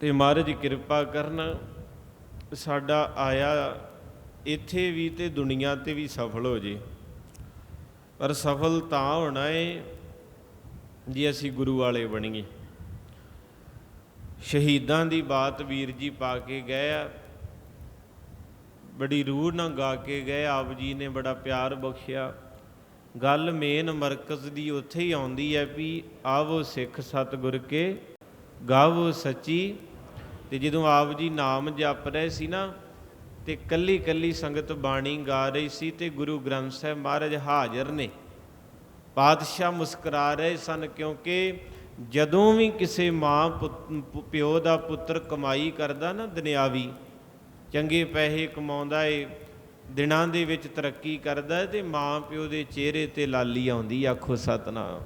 ਤੇ ਮਹਾਰਾਜ ਕਿਰਪਾ ਕਰਨ, ਸਾਡਾ ਆਇਆ ਇੱਥੇ ਵੀ ਤੇ ਦੁਨੀਆ ਤੇ ਵੀ ਸਫਲ ਹੋ ਜੇ। ਪਰ ਸਫਲ ਤਾਂ ਹੋਣਾ ਏ ਜੇ ਅਸੀਂ ਗੁਰੂ ਵਾਲੇ ਬਣੀਏ। ਸ਼ਹੀਦਾਂ ਦੀ ਬਾਤ ਵੀਰ ਜੀ ਪਾ ਕੇ ਗਏ ਆ। ਬੜੀ ਰੂਹ ਨਾਲ ਗਾ ਕੇ ਗਏ, ਆਪ ਜੀ ਨੇ ਬੜਾ ਪਿਆਰ ਬਖਸ਼ਿਆ। ਗੱਲ ਮੇਨ ਮਰਕਜ਼ ਦੀ ਉੱਥੇ ਹੀ ਆਉਂਦੀ ਹੈ ਵੀ ਆਵੋ ਸਿੱਖ ਸਤਿਗੁਰ ਕੇ, ਗਾਵੋ ਸੱਚੀ ਤੇ ਜਦੋਂ ਆਪ ਜੀ ਨਾਮ ਜਪ ਰਹੇ ਸੀ ਨਾ, ਤੇ ਕੱਲੀ ਕੱਲੀ ਸੰਗਤ ਬਾਣੀ ਗਾ ਰਹੀ ਸੀ ਤੇ ਗੁਰੂ ਗ੍ਰੰਥ ਸਾਹਿਬ ਮਹਾਰਾਜ ਹਾਜ਼ਰ ਨੇ। ਪਾਤਸ਼ਾਹ ਮੁਸਕਰਾ ਰਹੇ ਸਨ ਕਿਉਂਕਿ ਜਦੋਂ ਵੀ ਕਿਸੇ ਮਾਂ ਪੁੱਤ- ਪਿਓ ਦਾ ਪੁੱਤਰ ਕਮਾਈ ਕਰਦਾ ਨਾ ਦੁਨਿਆਵੀ, ਚੰਗੇ ਪੈਸੇ ਕਮਾਉਂਦਾ ਏ, ਦਿਨਾਂ ਦੇ ਵਿੱਚ ਤਰੱਕੀ ਕਰਦਾ ਏ ਤੇ ਮਾਂ ਪਿਓ ਦੇ ਚਿਹਰੇ ਤੇ ਲਾਲੀ ਆਉਂਦੀ ਆਖੋ ਸਤਨਾਮ।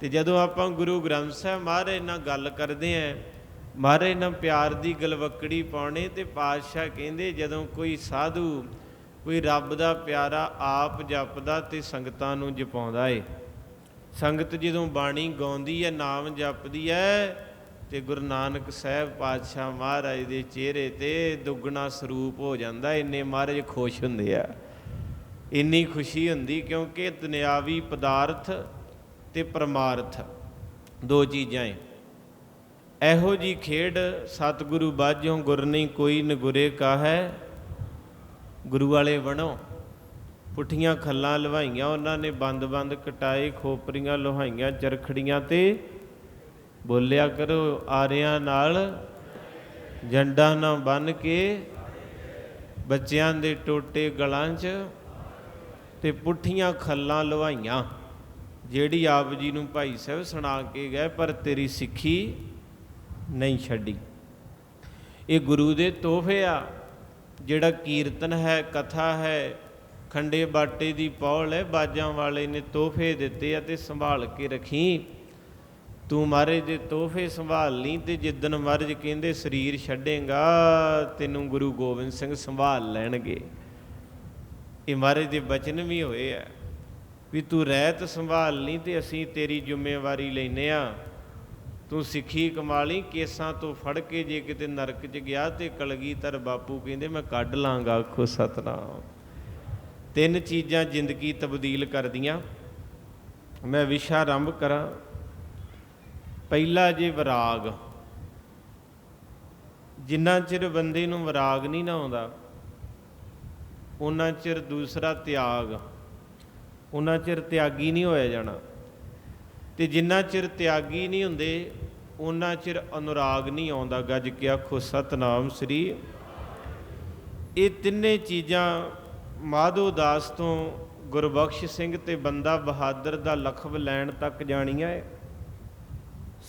ਤੇ ਜਦੋਂ ਆਪਾਂ ਗੁਰੂ ਗ੍ਰੰਥ ਸਾਹਿਬ ਮਹਾਰਾਜ ਨਾਲ ਗੱਲ ਕਰਦੇ ਆਂ ਮਹਾਰਾਜ ਨਾਲ ਪਿਆਰ ਦੀ ਗਲਵਕੜੀ ਪਾਉਣੇ ਤੇ ਪਾਤਸ਼ਾਹ ਕਹਿੰਦੇ, ਜਦੋਂ ਕੋਈ ਸਾਧੂ ਕੋਈ ਰੱਬ ਦਾ ਪਿਆਰਾ ਆਪ ਜਪਦਾ ਤੇ ਸੰਗਤਾਂ ਨੂੰ ਜਪਾਉਂਦਾ ਏ। ਸੰਗਤ ਜਦੋਂ ਬਾਣੀ ਗਾਉਂਦੀ ਹੈ, ਨਾਮ ਜਪਦੀ ਹੈ ਤੇ ਗੁਰੂ ਨਾਨਕ ਸਾਹਿਬ ਪਾਤਸ਼ਾਹ ਮਹਾਰਾਜ ਦੇ ਚਿਹਰੇ ਤੇ ਦੁੱਗਣਾ ਸਰੂਪ ਹੋ ਜਾਂਦਾ, ਇੰਨੇ ਮਹਾਰਾਜ ਖੁਸ਼ ਹੁੰਦੇ ਆ। ਇੰਨੀ ਖੁਸ਼ੀ ਹੁੰਦੀ ਕਿਉਂਕਿ ਦੁਨਿਆਵੀ ਪਦਾਰਥ ਤੇ ਪਰਮਾਰਥ ਦੋ ਚੀਜ਼ਾਂ ਏ। ਇਹੋ ਜੀ ਖੇਡ ਸਤਿਗੁਰੂ ਬਾਝੋਂ ਗੁਰ ਨਹੀਂ ਕੋਈ ਨਗੁਰੇ ਕਾਹੈ। ਗੁਰੂ ਵਾਲੇ ਬਣੋ। ਪੁੱਠੀਆਂ ਖੱਲਾਂ ਲਵਾਈਆਂ ਉਹਨਾਂ ਨੇ ਬੰਦ-ਬੰਦ ਕਟਾਏ ਖੋਪਰੀਆਂ ਲੋਹਾਈਆਂ, ਚਰਖੜੀਆਂ ਤੇ ਬੋਲਿਆ ਕਰੋ, ਆਰਿਆਂ ਨਾਲ ਜੰਡਾਂ ਨਾ ਬੰਨ ਕੇ ਬੱਚਿਆਂ ਦੇ ਟੋਟੇ ਗਲਾਂ 'ਚ ਤੇ ਪੁੱਠੀਆਂ ਖੱਲਾਂ ਲਵਾਈਆਂ। ਜਿਹੜੀ ਆਪ ਜੀ ਨੂੰ ਭਾਈ ਸਾਹਿਬ ਸੁਣਾ ਕੇ ਗਏ, ਪਰ ਤੇਰੀ ਸਿੱਖੀ ਨਹੀਂ ਛੱਡੀ। ਇਹ ਗੁਰੂ ਦੇ ਤੋਹਫੇ ਆ, ਜਿਹੜਾ ਕੀਰਤਨ ਹੈ, ਕਥਾ ਹੈ, ਖੰਡੇ ਬਾਟੇ ਦੀ ਪੌਲ ਹੈ, ਬਾਜਾਂ ਵਾਲੇ ਨੇ ਤੋਹਫੇ ਦਿੱਤੇ ਆ ਤੇ ਸੰਭਾਲ ਕੇ ਰੱਖੀ। ਤੂੰ ਮਾਰੇ ਦੇ ਤੋਹਫੇ ਸੰਭਾਲ ਲਈ ਤੇ ਜਿੱਦਨ ਮਰਜ ਕਹਿੰਦੇ ਸਰੀਰ ਛੱਡੇਗਾ, ਤੈਨੂੰ ਗੁਰੂ ਗੋਬਿੰਦ ਸਿੰਘ ਸੰਭਾਲ ਲੈਣਗੇ। ਇਹ ਮਹਾਰਾਜ ਦੇ ਬਚਨ ਵੀ ਹੋਏ ਆ, ਵੀ ਤੂੰ ਰਹਿਤ ਸੰਭਾਲ ਲਈ ਤੇ ਅਸੀਂ ਤੇਰੀ ਜ਼ਿੰਮੇਵਾਰੀ ਲੈਨੇ ਆ। ਤੂੰ ਸਿੱਖੀ ਕਮਾ ਲਈ ਕੇਸਾਂ ਤੋਂ ਫੜ ਕੇ ਜੇ ਕਿਤੇ ਨਰਕ 'ਚ ਗਿਆ ਤੇ ਕਲਗੀਧਰ ਬਾਪੂ ਕਹਿੰਦੇ, ਮੈਂ ਕੱਢ ਲਾਂਗਾ, ਆਖੋ ਸਤਨਾਮ। ਤਿੰਨ ਚੀਜ਼ਾਂ ਜ਼ਿੰਦਗੀ ਤਬਦੀਲ ਕਰਦੀਆਂ। ਮੈਂ ਵਿਸ਼ਾ ਆਰੰਭ ਕਰਾਂ। ਪਹਿਲਾ ਜੇ ਵਿਰਾਗ। ਜਿੰਨਾ ਚਿਰ ਬੰਦੇ ਨੂੰ ਵਿਰਾਗ ਨਹੀਂ ਨਾ ਆਉਂਦਾ ਉਹਨਾਂ ਚਿਰ ਦੂਸਰਾ ਤਿਆਗ ਉਹਨਾਂ ਚਿਰ ਤਿਆਗੀ ਨਹੀਂ ਹੋਇਆ ਜਾਣਾ। ਤੇ ਜਿੰਨਾ ਚਿਰ ਤਿਆਗੀ ਨਹੀਂ ਹੁੰਦੇ ਉਹਨਾਂ ਚਿਰ ਅਨੁਰਾਗ ਨਹੀਂ ਆਉਂਦਾ। ਗੱਜ ਕੇ ਆਖੋ, ਸਤਨਾਮ ਸ੍ਰੀ ਇਹ ਤਿੰਨੇ ਚੀਜ਼ਾਂ ਮਾਧੋ ਦਾਸ ਤੋਂ ਗੁਰਬਖਸ਼ ਸਿੰਘ ਤੇ ਬੰਦਾ ਬਹਾਦਰ ਦਾ ਲਖਬ ਲੈਣ ਤੱਕ ਜਾਣੀਆਂ ਹੈ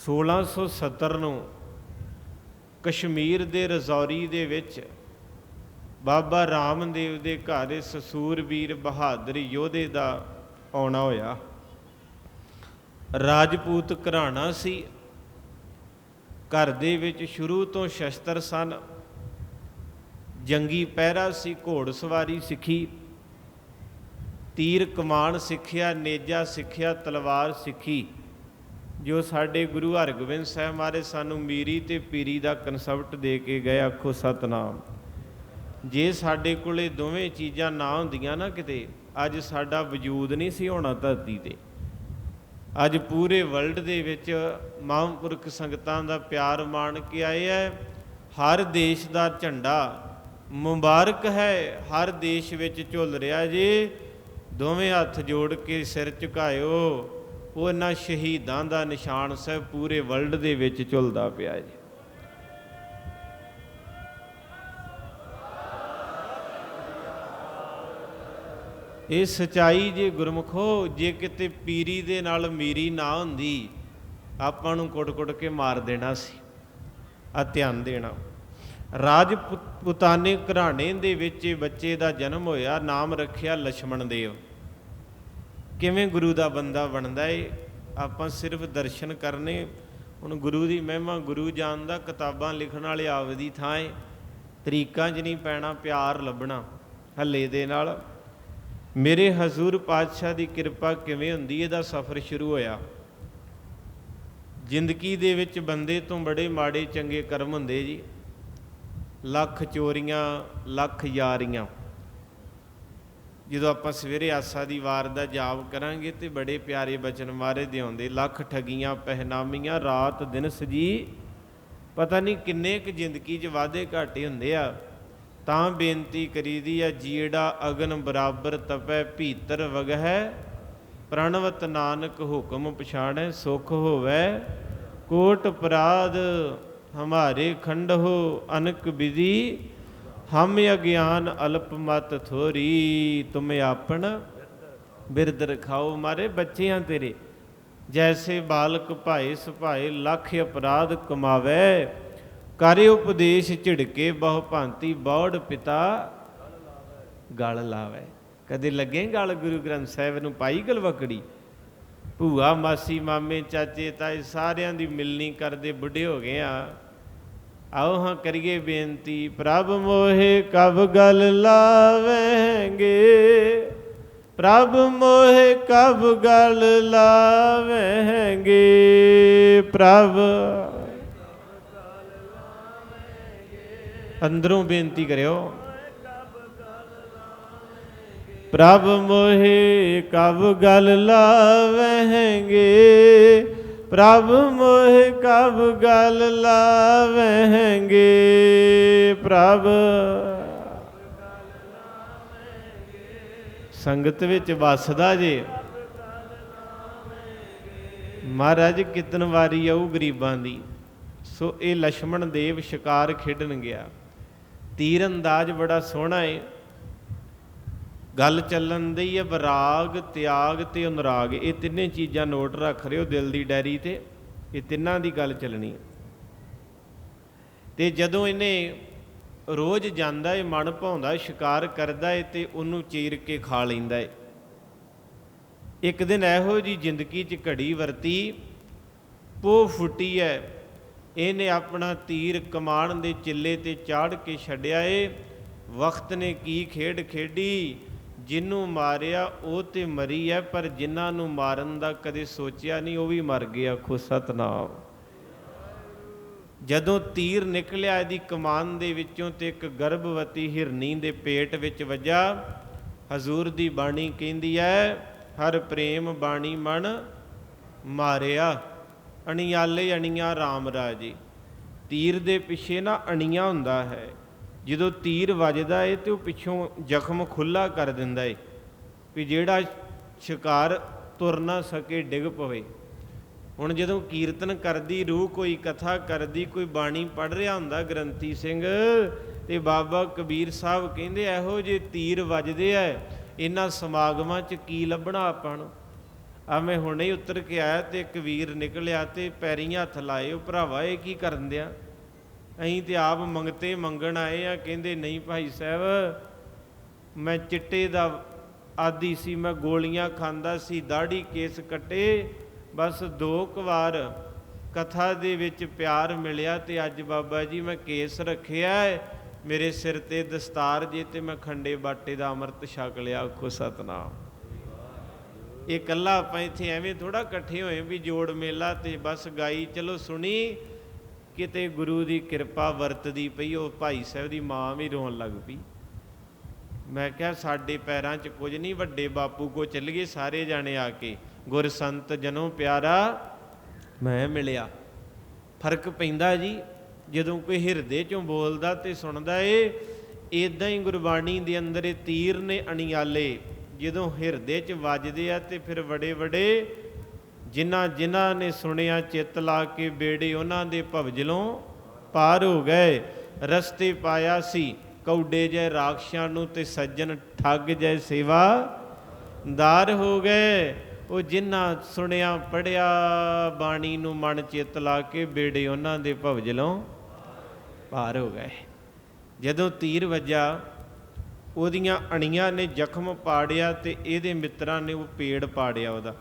1670 ਨੂੰ ਕਸ਼ਮੀਰ ਦੇ ਰਜ਼ੌਰੀ ਦੇ ਵਿੱਚ ਬਾਬਾ ਰਾਮਦੇਵ ਦੇ ਘਰ ਸਸੂਰਵੀਰ ਸੂਰਬੀਰ ਬਹਾਦਰ ਯੋਧੇ ਦਾ ਆਉਣਾ ਹੋਇਆ। ਰਾਜਪੂਤ ਘਰਾਣਾ ਸੀ। ਘਰ ਦੇ ਵਿੱਚ ਸ਼ੁਰੂ ਤੋਂ ਸ਼ਸਤਰ ਸਨ। ਜੰਗੀ ਪਹਿਰਾ ਸੀ, ਘੋੜ ਸਵਾਰੀ ਸਿੱਖੀ। ਤੀਰ ਕਮਾਨ ਸਿੱਖਿਆ, ਨੇਜਾ ਸਿੱਖਿਆ, ਤਲਵਾਰ ਸਿੱਖੀ। ਜੋ ਸਾਡੇ ਗੁਰੂ ਹਰਗੋਬਿੰਦ ਸਾਹਿਬ ਮਾਰੇ ਸਾਨੂੰ ਮੀਰੀ ਤੇ ਪੀਰੀ ਦਾ ਕਨਸੈਪਟ ਦੇ ਕੇ ਗਏ, ਆਖੋ ਸਤਨਾਮ। ਜੇ ਸਾਡੇ ਕੋਲੇ ਦੋਵੇਂ ਚੀਜ਼ਾਂ ਨਾ ਹੁੰਦੀਆਂ ਨਾ ਕਿਤੇ, ਅੱਜ ਸਾਡਾ ਵਜੂਦ ਨਹੀਂ ਸੀ ਹੋਣਾ ਧਰਤੀ ਤੇ। ਅੱਜ ਪੂਰੇ ਵਰਲਡ ਦੇ ਵਿੱਚ ਮਹਾਂਪੁਰਖ ਸੰਗਤਾਂ ਦਾ ਪਿਆਰ ਮਾਣ ਕੇ ਆਏ ਹੈ। ਹਰ ਦੇਸ਼ ਦਾ ਝੰਡਾ ਮੁਬਾਰਕ ਹੈ। ਹਰ ਦੇਸ਼ ਵਿੱਚ ਝੁੱਲ ਰਿਹਾ ਜੀ। ਦੋਵੇਂ ਹੱਥ ਜੋੜ ਕੇ ਸਿਰ ਝੁਕਾਇਓ। ਉਹ ਇਹਨਾਂ ਸ਼ਹੀਦਾਂ ਦਾ ਨਿਸ਼ਾਨ ਸਾਹਿਬ ਪੂਰੇ ਵਰਲਡ ਦੇ ਵਿੱਚ ਝੁੱਲਦਾ ਪਿਆ ਜੀ। ਇਹ ਸਚਾਈ ਜੇ ਗੁਰਮਖੋ, ਜੇ ਕਿਤੇ ਪੀਰੀ ਦੇ ਨਾਲ ਮੀਰੀ ਨਾ ਹੁੰਦੀ, ਆਪਾਂ ਨੂੰ ਕੁੱਟ-ਕੁੱਟ ਕੇ ਮਾਰ ਦੇਣਾ ਸੀ, ਆ ਧਿਆਨ ਦੇਣਾ। ਰਾਜ ਪੁਤਾਨੇ ਘਰਾਣੇ ਦੇ ਵਿੱਚ ਬੱਚੇ ਦਾ ਜਨਮ ਹੋਇਆ, ਨਾਮ ਰੱਖਿਆ ਲక్ష్మణ ਦੇਵ। ਕਿਵੇਂ ਗੁਰੂ ਦਾ ਬੰਦਾ ਬਣਦਾ ਏ? ਆਪਾਂ ਸਿਰਫ ਦਰਸ਼ਨ ਕਰਨੇ, ਹੁਣ ਗੁਰੂ ਦੀ ਮਹਿਮਾ, ਗੁਰੂ ਜਾਣ ਦਾ ਕਿਤਾਬਾਂ ਲਿਖਣ ਵਾਲੇ ਆਪਦੀ ਥਾਂ ਏ। ਤਰੀਕਾਂ 'ਚ ਨਹੀਂ ਪੈਣਾ, ਪਿਆਰ ਲੱਭਣਾ, ਹੱਲੇ ਦੇ ਨਾਲ। ਮੇਰੇ ਹਜ਼ੂਰ ਪਾਤਸ਼ਾਹ ਦੀ ਕਿਰਪਾ ਕਿਵੇਂ ਹੁੰਦੀ, ਇਹਦਾ ਸਫ਼ਰ ਸ਼ੁਰੂ ਹੋਇਆ। ਜ਼ਿੰਦਗੀ ਦੇ ਵਿੱਚ ਬੰਦੇ ਤੋਂ ਬੜੇ ਮਾੜੇ ਚੰਗੇ ਕਰਮ ਹੁੰਦੇ ਜੀ। ਲੱਖ ਚੋਰੀਆਂ, ਲੱਖ ਯਾਰੀਆਂ। ਜਦੋਂ ਆਪਾਂ ਸਵੇਰੇ ਆਸਾ ਦੀ ਵਾਰ ਦਾ ਜਾਪ ਕਰਾਂਗੇ ਤੇ ਬੜੇ ਪਿਆਰੇ ਬਚਨ ਮਾਰੇ ਦੇ ਆਉਂਦੇ, ਲੱਖ ਠਗੀਆਂ, ਪਹਿਨਾਮੀਆਂ, ਰਾਤ, ਦਿਨ ਸਜੀ। ਪਤਾ ਨਹੀਂ ਕਿੰਨੇ ਕੁ ਜ਼ਿੰਦਗੀ 'ਚ ਵਾਧੇ ਘਾਟੇ ਹੁੰਦੇ ਆ। ਤਾਂ ਬੇਨਤੀ ਕਰੀਦੀ ਆ ਜੀੜਾ ਅਗਨ ਬਰਾਬਰ ਤਪੈ, ਭੀਤਰ ਵਗਹਿ, ਪ੍ਰਣਵਤ ਨਾਨਕ ਹੁਕਮ ਪਛਾਣੈ, ਸੁਖ ਹੋਵੈ। ਕੋਟ ਅਪਰਾਧ ਹਮਾਰੇ ਖੰਡਹੁ ਅਨਕ ਵਿਧੀ, ਹਮ ਅਗਿਆਨ ਅਲਪ ਮਤ ਥੋਰੀ। ਤੁਮ ਆਪਣ ਬਿਰਦ ਰਖਾਓ ਮਾਰੇ ਬੱਚਿਆਂ ਤੇਰੇ। ਜੈਸੇ ਬਾਲਕ ਭਾਏ ਸੁਭਾਏ, ਲੱਖ ਅਪਰਾਧ ਕਮਾਵੇ। ਕਰੇ ਉਪਦੇਸ਼ ਝਿੜਕੇ ਬਹੁ ਭਾਂਤੀ ਬੌੜ ਪਿਤਾ ਗਲ ਲਾਵੇ। ਕਦੇ ਲੱਗੇ ਗਲ ਗੁਰੂ ਗ੍ਰੰਥ ਸਾਹਿਬ ਨੂੰ ਪਾਈ ਗਲਵਕੜੀ ਭੂਆ ਮਾਸੀ ਮਾਮੇ ਚਾਚੇ ਤਾਏ ਸਾਰਿਆਂ ਦੀ ਮਿਲਣੀ ਕਰਦੇ ਬੁੱਢੇ ਹੋ ਗਏ ਆ। ਆਓ ਹਾਂ ਕਰੀਏ ਬੇਨਤੀ, ਪ੍ਰਭ ਮੋਹੇ ਕਬ ਗਲ ਲਾਵੇਂਗੇ? ਪ੍ਰਭ ਮੋਹੇ ਕਬ ਗਲ ਲਾਵੇਂਗੇ? ਪ੍ਰਭ ਅੰਦਰੋਂ ਬੇਨਤੀ ਕਰਿਓ। ਪ੍ਰਭ ਮੋਹਿ ਕਬ ਗਲ ਲਾਵਹਿਂਗੇ। ਪ੍ਰਭ ਮੋਹਿ ਕਬ ਗਲ ਲਾਵਹਿਂਗੇ। ਪ੍ਰਭ ਸੰਗਤ ਵਿੱਚ ਵਸਦਾ ਜੇ। ਮਹਾਰਾਜ, ਕਿਤਨ ਵਾਰੀ ਆਉ ਗਰੀਬਾਂ ਦੀ। ਸੋ ਇਹ ਲక్ష్మణ ਦੇਵ ਸ਼ਿਕਾਰ ਖੇਡਣ ਗਿਆ। ਤੀਰ ਅੰਦਾਜ਼ ਬੜਾ ਸੋਹਣਾ ਏ। ਗੱਲ ਚੱਲਣ ਦੀ ਹੈ ਵਿਰਾਗ, ਤਿਆਗ ਤੇ ਅਨੁਰਾਗ। ਇਹ ਤਿੰਨੇ ਚੀਜ਼ਾਂ ਨੋਟ ਰੱਖ ਰਿਓ ਦਿਲ ਦੀ ਡਾਇਰੀ ਤੇ। ਇਹ ਤਿੰਨਾਂ ਦੀ ਗੱਲ ਚੱਲਣੀ ਹੈ ਤੇ ਜਦੋਂ ਇਹਨੇ ਰੋਜ਼ ਜਾਂਦਾ ਏ, ਮਨ ਭਾਉਂਦਾ ਸ਼ਿਕਾਰ ਕਰਦਾ ਏ ਤੇ ਉਹਨੂੰ ਚੀਰ ਕੇ ਖਾ ਲੈਂਦਾ ਏ। ਇੱਕ ਦਿਨ ਇਹੋ ਜੀ ਜ਼ਿੰਦਗੀ 'ਚ ਘੜੀ ਵਰਤੀ ਪੋ ਫੁੱਟੀ ਐ ਇਹਨੇ ਆਪਣਾ ਤੀਰ ਕਮਾਣ ਦੇ ਚਿੱਲੇ ਤੇ ਚਾੜ ਕੇ ਛੱਡਿਆ ਏ। ਵਕਤ ਨੇ ਕੀ ਖੇਡ ਖੇਡੀ? ਜਿਹਨੂੰ ਮਾਰਿਆ, ਉਹ ਤੇ ਮਰੀ ਐ, ਪਰ ਜਿਨ੍ਹਾਂ ਨੂੰ ਮਾਰਨ ਦਾ ਕਦੇ ਸੋਚਿਆ ਨਹੀਂ, ਉਹ ਵੀ ਮਰ ਗਿਆ ਖੁ ਸਤਨਾਮ। ਜਦੋਂ ਤੀਰ ਨਿਕਲਿਆ, ਇਹਦੀ ਕਮਾਨ ਦੇ ਵਿੱਚੋਂ ਤੇ ਇੱਕ ਗਰਭਵਤੀ ਹਿਰਨੀ ਦੇ ਪੇਟ ਵਿੱਚ ਵੱਜਾ। ਹਜ਼ੂਰ ਦੀ ਬਾਣੀ ਕਹਿੰਦੀ ਐ, ਹਰ ਪ੍ਰੇਮ ਬਾਣੀ ਮਨ ਮਾਰਿਆ। ਅਣਿਆਲੇ ਅਣੀਆਂ RAM ਰਾਜੇ। ਤੀਰ ਦੇ ਪਿੱਛੇ ਨਾ ਅਣੀਆਂ ਹੁੰਦਾ ਹੈ। ਜਦੋਂ ਤੀਰ ਵੱਜਦਾ ਏ ਤੇ ਉਹ ਪਿੱਛੋਂ ਜ਼ਖਮ ਖੁੱਲਾ ਕਰ ਦਿੰਦਾ ਏ ਵੀ ਜਿਹੜਾ ਸ਼ਿਕਾਰ ਤੁਰ ਨਾ ਸਕੇ, ਡਿੱਗ ਪਵੇ। ਹੁਣ ਜਦੋਂ ਕੀਰਤਨ ਕਰਦੀ ਰੂਹ, ਕੋਈ ਕਥਾ ਕਰਦੀ, ਕੋਈ ਬਾਣੀ ਪੜ ਰਿਹਾ ਹੁੰਦਾ ਗ੍ਰੰਥੀ ਸਿੰਘ, ਤੇ ਬਾਬਾ ਕਬੀਰ ਸਾਹਿਬ ਕਹਿੰਦੇ, ਇਹੋ ਜੇ ਤੀਰ ਵੱਜਦੇ ਐ ਇਹਨਾਂ ਸਮਾਗਮਾਂ 'ਚ ਕੀ ਲੱਭਣਾ ਆਪਾਂ ਨੂੰ? ਆ ਮੈਂ ਹੁਣੇ ਹੀ ਉਤਰ ਕੇ ਆਇਆ ਤੇ ਇੱਕ ਵੀਰ ਨਿਕਲਿਆ ਤੇ ਪੈਰੀਆਂ ਹੱਥ ਲਾਏ, ਉਹ ਭਰਾਵਾ, ਇਹ ਕੀ ਕਰਨ ਦਿਆ? ਅਸੀਂ ਤੇ ਆਪ ਮੰਗਤੇ ਮੰਗਣ ਆਏ ਆ, ਕਹਿੰਦੇ ਨਹੀਂ ਭਾਈ ਸਾਹਿਬ, ਮੈਂ ਚਿੱਟੇ ਦਾ ਆਦੀ ਸੀ, ਮੈਂ ਗੋਲੀਆਂ ਖਾਂਦਾ ਸੀ ਦਾੜੀ ਕੇਸ ਕੱਟੇ, ਬਸ ਦੋ ਕੁ ਵਾਰ ਕਥਾ ਦੇ ਵਿੱਚ ਪਿਆਰ ਮਿਲਿਆ ਤੇ ਅੱਜ ਬਾਬਾ ਜੀ ਮੈਂ ਕੇਸ ਰੱਖਿਆ ਮੇਰੇ ਸਿਰ ਤੇ ਦਸਤਾਰ ਜੇ ਤੇ ਮੈਂ ਖੰਡੇ ਬਾਟੇ ਦਾ ਅੰਮ੍ਰਿਤ ਛਕ ਲਿਆ, ਆਖੋ ਸਤਨਾਮ। ਇਹ ਕੱਲਾ ਆਪਾਂ ਇੱਥੇ ਐਵੇਂ ਥੋੜਾ ਇਕੱਠੇ ਹੋਏ ਵੀ ਜੋੜ ਮੇਲਾ ਤੇ ਬਸ ਗਾਈ। ਚਲੋ ਸੁਣੀ, ਕਿਤੇ ਗੁਰੂ ਦੀ ਕਿਰਪਾ ਵਰਤਦੀ ਪਈ, ਉਹ ਭਾਈ ਸਾਹਿਬ ਦੀ ਮਾਂ ਵੀ ਰੋਣ ਲੱਗ ਪਈ। ਮੈਂ ਕਿਹਾ, ਸਾਡੇ ਪੈਰਾਂ 'ਚ ਕੁਝ ਨਹੀਂ, ਵੱਡੇ ਬਾਪੂ ਕੋ ਚੱਲ ਗਏ ਸਾਰੇ ਜਾਣੇ ਆ ਕੇ। ਗੁਰ ਸੰਤ ਜਨੋ ਪਿਆਰਾ ਮੈਂ ਮਿਲਿਆ। ਫ਼ਰਕ ਪੈਂਦਾ ਜੀ, ਜਦੋਂ ਕੋਈ ਹਿਰਦੇ 'ਚੋਂ ਬੋਲਦਾ ਤੇ ਸੁਣਦਾ ਏ ਇਦਾਂ ਹੀ ਗੁਰਬਾਣੀ ਦੇ ਅੰਦਰ ਇਹ ਤੀਰ ਨੇ ਅਣਿਆਲੇ। ਜਦੋਂ ਹਿਰਦੇ 'ਚ ਵੱਜਦੇ ਆ ਤੇ ਫਿਰ ਵੱਡੇ ਵੱਡੇ ਜਿਨ੍ਹਾਂ ਜਿਨ੍ਹਾਂ ਨੇ ਸੁਣਿਆ ਚਿੱਤ ਲਾ ਕੇ ਬੇੜੇ ਉਹਨਾਂ ਦੇ ਭਵਜਲੋਂ ਪਾਰ ਹੋ ਗਏ। ਰਸਤੇ ਪਾਇਆ ਸੀ। ਕੌਡੇ ਜੈ ਰਾਖਸ਼ਾਂ ਨੂੰ ਤੇ ਸੱਜਣ ਠੱਗ ਜੈ ਸੇਵਾ ਦਾਰ ਹੋ ਗਏ। ਉਹ ਜਿਨ੍ਹਾਂ ਸੁਣਿਆ ਪੜਿਆ ਬਾਣੀ ਨੂੰ ਮਨ ਚਿੱਤ ਲਾ ਕੇ ਬੇੜੇ ਉਹਨਾਂ ਦੇ ਭਵਜਲੋਂ ਪਾਰ ਹੋ ਗਏ। ਜਦੋਂ ਤੀਰ ਵੱਜਾ ਉਹਦੀਆਂ ਅਣੀਆਂ ਨੇ ਜ਼ਖਮ ਪਾੜਿਆ ਤੇ ਇਹਦੇ ਮਿੱਤਰਾਂ ਨੇ ਉਹ ਪੇੜ ਪਾੜਿਆ ਉਹਦਾ।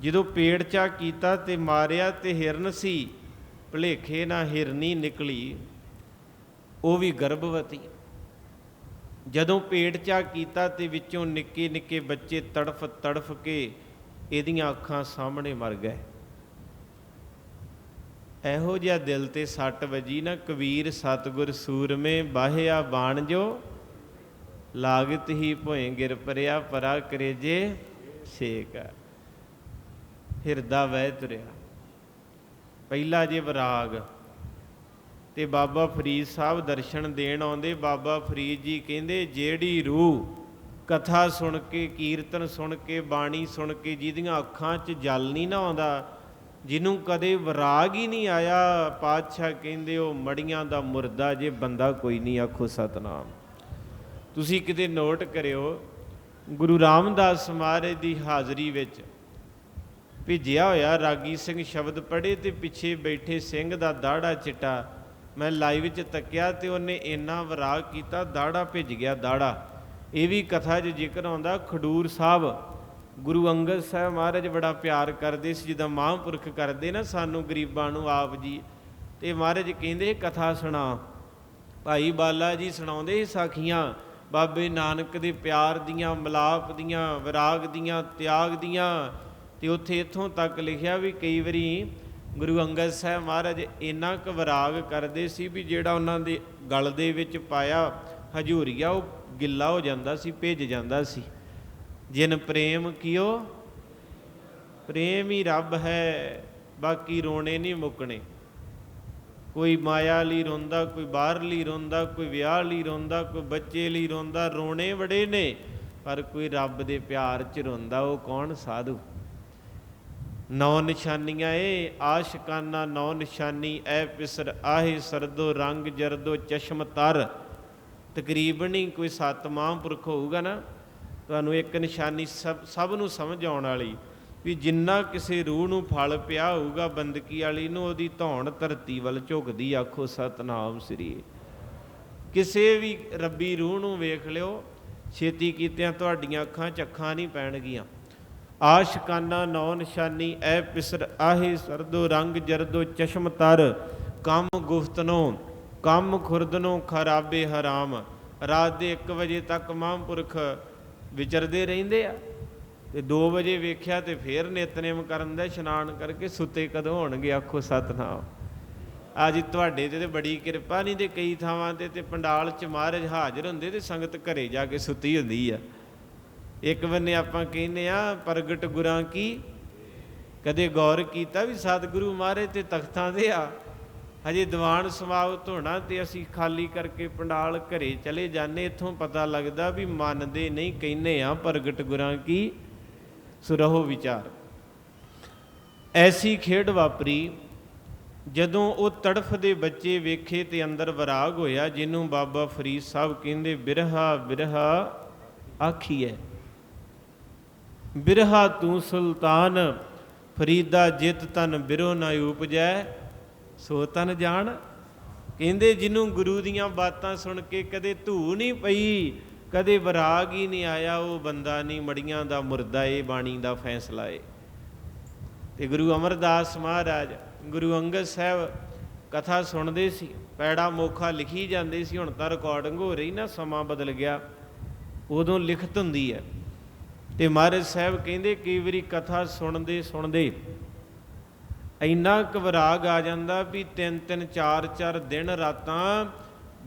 ਜਦੋਂ ਪੇੜ ਚਾ ਕੀਤਾ ਤੇ ਮਾਰਿਆ ਤੇ ਹਿਰਨ ਸੀ, ਭਲੇਖੇ ਨਾਲ ਹਿਰਨੀ ਨਿਕਲੀ, ਉਹ ਵੀ ਗਰਭਵਤੀ। ਜਦੋਂ ਪੇਟ ਚਾ ਕੀਤਾ ਤੇ ਵਿੱਚੋਂ ਨਿੱਕੇ ਨਿੱਕੇ ਬੱਚੇ ਤੜਫ ਤੜਫ ਕੇ ਇਹਦੀਆਂ ਅੱਖਾਂ ਸਾਹਮਣੇ ਮਰ ਗਏ। ਇਹੋ ਜਿਹਾ ਦਿਲ ਤੇ ਸੱਟ ਵਜੀ ਨਾ, ਕਬੀਰ ਸਤਗੁਰ ਸੂਰਮੇ ਬਾਹਿਆ ਬਾਣ ਜੋ ਲਾਗਤ ਹੀ ਭੋਏ ਗਿਰ ਪਰਿਆ ਪਰਾ ਕਰੇਜੇ ਛੇਕ ਹਿਰਦਾ ਵਹਿ ਤੁਰਿਆ। ਪਹਿਲਾ ਜੇ ਵਿਰਾਗ ਤੇ ਬਾਬਾ ਫਰੀਦ ਸਾਹਿਬ ਦਰਸ਼ਨ ਦੇਣ ਆਉਂਦੇ। ਬਾਬਾ ਫਰੀਦ ਜੀ ਕਹਿੰਦੇ, ਜਿਹੜੀ ਰੂਹ ਕਥਾ ਸੁਣ ਕੇ, ਕੀਰਤਨ ਸੁਣ ਕੇ, ਬਾਣੀ ਸੁਣ ਕੇ ਜਿਹਦੀਆਂ ਅੱਖਾਂ 'ਚ ਜਲ ਨਹੀਂ ਨਾ ਆਉਂਦਾ, ਜਿਹਨੂੰ ਕਦੇ ਵਿਰਾਗ ਹੀ ਨਹੀਂ ਆਇਆ, ਪਾਤਸ਼ਾਹ ਕਹਿੰਦੇ, ਉਹ ਮੜੀਆਂ ਦਾ ਮੁਰਦਾ ਜੇ ਬੰਦਾ ਕੋਈ ਨਹੀਂ ਆਖੋ ਸਤਨਾਮ। ਤੁਸੀਂ ਕਿਤੇ ਨੋਟ ਕਰਿਓ, ਗੁਰੂ ਰਾਮਦਾਸ ਮਹਾਰਾਜ ਦੀ ਹਾਜ਼ਰੀ ਵਿੱਚ ਭਿੱਜਿਆ ਹੋਇਆ ਰਾਗੀ ਸਿੰਘ ਸ਼ਬਦ ਪੜ੍ਹੇ ਤੇ ਪਿੱਛੇ ਬੈਠੇ ਸਿੰਘ ਦਾ ਦਾੜਾ ਚਿੱਟਾ। ਮੈਂ ਲਾਈਵ 'ਚ ਤੱਕਿਆ ਤੇ ਉਹਨੇ ਇੰਨਾ ਵਿਰਾਗ ਕੀਤਾ, ਦਾੜਾ ਭਿੱਜ ਗਿਆ, ਦਾੜਾ। ਇਹ ਵੀ ਕਥਾ 'ਚ ਜ਼ਿਕਰ ਆਉਂਦਾ, ਖਡੂਰ ਸਾਹਿਬ, ਗੁਰੂ ਅੰਗਦ ਸਾਹਿਬ ਮਹਾਰਾਜ ਬੜਾ ਪਿਆਰ ਕਰਦੇ ਸੀ, ਜਿੱਦਾਂ ਮਹਾਂਪੁਰਖ ਕਰਦੇ ਨਾ, ਸਾਨੂੰ ਗਰੀਬਾਂ ਨੂੰ ਆਪ ਜੀ। ਤੇ ਮਹਾਰਾਜ ਕਹਿੰਦੇ ਕਥਾ ਸੁਣਾ। ਭਾਈ ਬਾਲਾ ਜੀ ਸੁਣਾਉਂਦੇ ਸੀ, ਸਾਖੀਆਂ ਬਾਬੇ ਨਾਨਕ ਦੇ ਪਿਆਰ ਦੀਆਂ, ਮਲਾਪ ਦੀਆਂ, ਵਿਰਾਗ ਦੀਆਂ, ਤਿਆਗ ਦੀਆਂ। ਤੇ ਉੱਥੇ ਇੱਥੋਂ ਤੱਕ ਲਿਖਿਆ ਵੀ ਕਈ ਵਾਰੀ ਗੁਰੂ ਅੰਗਦ ਸਾਹਿਬ ਮਹਾਰਾਜ ਇੰਨਾ ਕੁ ਵਿਰਾਗ ਕਰਦੇ ਸੀ ਵੀ ਜਿਹੜਾ ਉਹਨਾਂ ਦੇ ਗਲ ਦੇ ਵਿੱਚ ਪਾਇਆ ਹਜੂਰੀਆ ਉਹ ਗਿੱਲਾ ਹੋ ਜਾਂਦਾ ਸੀ, ਭਿੱਜ ਜਾਂਦਾ ਸੀ। ਜਿਨ ਪ੍ਰੇਮ ਕੀਓ, ਪ੍ਰੇਮ ਹੀ ਰੱਬ ਹੈ, ਬਾਕੀ ਰੋਣੇ ਨਹੀਂ ਮੁੱਕਣੇ। ਕੋਈ ਮਾਇਆ ਲਈ ਰੋਂਦਾ, ਕੋਈ ਬਾਹਰ ਲਈ ਰੋਂਦਾ, ਕੋਈ ਵਿਆਹ ਲਈ ਰੋਂਦਾ, ਕੋਈ ਬੱਚੇ ਲਈ ਰੋਂਦਾ, ਰੋਣੇ ਬੜੇ ਨੇ, ਪਰ ਕੋਈ ਰੱਬ ਦੇ ਪਿਆਰ 'ਚ ਰੋਂਦਾ, ਉਹ ਕੌਣ? ਸਾਧੂ। ਨੌ ਨਿਸ਼ਾਨੀਆਂ ਏ, ਆਸ਼ਕਾਨਾ ਨੌ ਨਿਸ਼ਾਨੀ, ਐ ਪਿਸਰ ਆਹੇ ਸਰਦੋ, ਰੰਗ ਜਰਦੋ, ਚਸ਼ਮ ਤਰ। ਤਕਰੀਬਨ ਹੀ ਕੋਈ ਸੱਤ ਮਹਾਂਪੁਰਖ ਹੋਊਗਾ ਨਾ, ਤੁਹਾਨੂੰ ਇੱਕ ਨਿਸ਼ਾਨੀ ਸਭ ਸਭ ਨੂੰ ਸਮਝ ਆਉਣ ਵਾਲੀ। ਵੀ ਜਿੰਨਾ ਕਿਸੇ ਰੂਹ ਨੂੰ ਫਲ ਪਿਆ ਹੋਊਗਾ ਬੰਦਕੀ ਵਾਲੀ ਨੂੰ, ਉਹਦੀ ਧੌਣ ਧਰਤੀ ਵੱਲ ਝੁਕਦੀ ਆਖੋ, ਸਤਨਾਮ ਸ੍ਰੀ। ਕਿਸੇ ਵੀ ਰੱਬੀ ਰੂਹ ਨੂੰ ਵੇਖ ਲਿਓ, ਛੇਤੀ ਕੀਤਿਆਂ ਤੁਹਾਡੀਆਂ ਅੱਖਾਂ ਚੱਖਾਂ ਨਹੀਂ ਪੈਣਗੀਆਂ। ਆਸ਼ਕਾਨਾ ਨੌ ਨਿਸ਼ਾਨੀ, ਐ ਪਿਸਰ ਆਹੇ ਸਰਦੋ ਰੰਗ ਜਰਦੋ ਚਸ਼ਮ ਤਰ। ਕੰਮ ਗੁਫਤਨੋ, ਕੰਮ ਖੁਰਦਨੋ ਖਰਾਬੇ ਹਰਾਮ। ਰਾਤ ਦੇ 1 ਵਜੇ ਤੱਕ ਮਹਾਂਪੁਰਖ ਵਿਚਰਦੇ ਰਹਿੰਦੇ ਆ। ਤੇ 2 ਵਜੇ ਵੇਖਿਆ ਤੇ ਫੇਰ ਨਿਤਨੇਮ ਕਰਨ ਦਾ ਇਸ਼ਨਾਨ ਕਰਕੇ ਸੁੱਤੇ ਕਦੋਂ ਹੋਣਗੇ, ਆਖੋ ਸਤਨਾਮ। ਅੱਜ ਤੁਹਾਡੇ ਤੇ ਬੜੀ ਕਿਰਪਾ ਨਹੀਂ ਤੇ ਕਈ ਥਾਵਾਂ ਤੇ ਤੇ ਪੰਡਾਲ ਚ ਮਹਾਰਾਜ ਹਾਜ਼ਰ ਹੁੰਦੇ ਤੇ ਸੰਗਤ ਘਰੇ ਜਾ ਕੇ ਸੁੱਤੀ ਹੁੰਦੀ ਆ। ਇੱਕ ਬੰਨੇ ਆਪਾਂ ਕਹਿੰਦੇ ਆ, ਪ੍ਰਗਟ ਗੁਰਾਂ ਕੀ? ਕਦੇ ਗੌਰ ਕੀਤਾ ਵੀ ਸਤਿਗੁਰੂ ਮਹਾਰਾਜ ਤੇ ਤਖਤਾਂ ਦੇ ਆ? ਹਜੇ ਦੀਵਾਨ ਸਮਾਪਤ ਹੋਣਾ ਤੇ ਅਸੀਂ ਖਾਲੀ ਕਰਕੇ ਪੰਡਾਲ ਘਰੇ ਚਲੇ ਜਾਂਦੇ, ਇੱਥੋਂ ਪਤਾ ਲੱਗਦਾ ਵੀ ਮੰਨਦੇ ਨਹੀਂ, ਕਹਿੰਦੇ ਆ ਪ੍ਰਗਟ ਗੁਰਾਂ ਕੀ? ਸੁਰਹੋ ਵਿਚਾਰ। ਐਸੀ ਖੇਡ ਵਾਪਰੀ, ਜਦੋਂ ਉਹ ਤੜਫਦੇ ਬੱਚੇ ਵੇਖੇ ਤੇ ਅੰਦਰ ਵਿਰਾਗ ਹੋਇਆ, ਜਿਹਨੂੰ ਬਾਬਾ ਫਰੀਦ ਸਾਹਿਬ ਕਹਿੰਦੇ, ਬਿਰਹਾ ਬਿਰਹਾ ਆਖੀਐ ਬਿਰਹਾ ਤੂੰ ਸੁਲਤਾਨ, ਫਰੀਦਾ ਜਿਤ ਤਨ ਬਿਰੋ ਨਾ ਉਪਜੈ, ਸੋ ਤਨ ਜਾਣ। ਕਹਿੰਦੇ ਜਿਹਨੂੰ ਗੁਰੂ ਦੀਆਂ ਬਾਤਾਂ ਸੁਣ ਕੇ ਕਦੇ ਧੂ ਨਹੀਂ ਪਈ ਕਦੇ ਵਿਰਾਗ ਹੀ ਨਹੀਂ ਆਇਆ, ਉਹ ਬੰਦਾ ਨਹੀਂ, ਮੜੀਆਂ ਦਾ ਮੁਰਦਾ ਏ, ਬਾਣੀ ਦਾ ਫੈਸਲਾ ਏ। ਤੇ ਗੁਰੂ ਅਮਰਦਾਸ ਮਹਾਰਾਜ, ਗੁਰੂ ਅੰਗਦ ਸਾਹਿਬ ਕਥਾ ਸੁਣਦੇ ਸੀ, ਪੈੜਾ ਮੋਖਾ ਲਿਖੀ ਜਾਂਦੇ ਸੀ, ਹੁਣ ਤਾਂ ਰਿਕਾਰਡਿੰਗ ਹੋ ਰਹੀ ਨਾ, ਸਮਾਂ ਬਦਲ ਗਿਆ, ਉਦੋਂ ਲਿਖਤ ਹੁੰਦੀ ਹੈ। ਤੇ ਮਹਾਰਾਜ ਸਾਹਿਬ ਕਹਿੰਦੇ, ਕਈ ਵਾਰੀ ਕਥਾ ਸੁਣਦੇ ਸੁਣਦੇ ਇੰਨਾ ਕੁ ਵਿਰਾਗ ਆ ਜਾਂਦਾ ਵੀ ਤਿੰਨ ਤਿੰਨ ਚਾਰ ਚਾਰ ਦਿਨ ਰਾਤਾਂ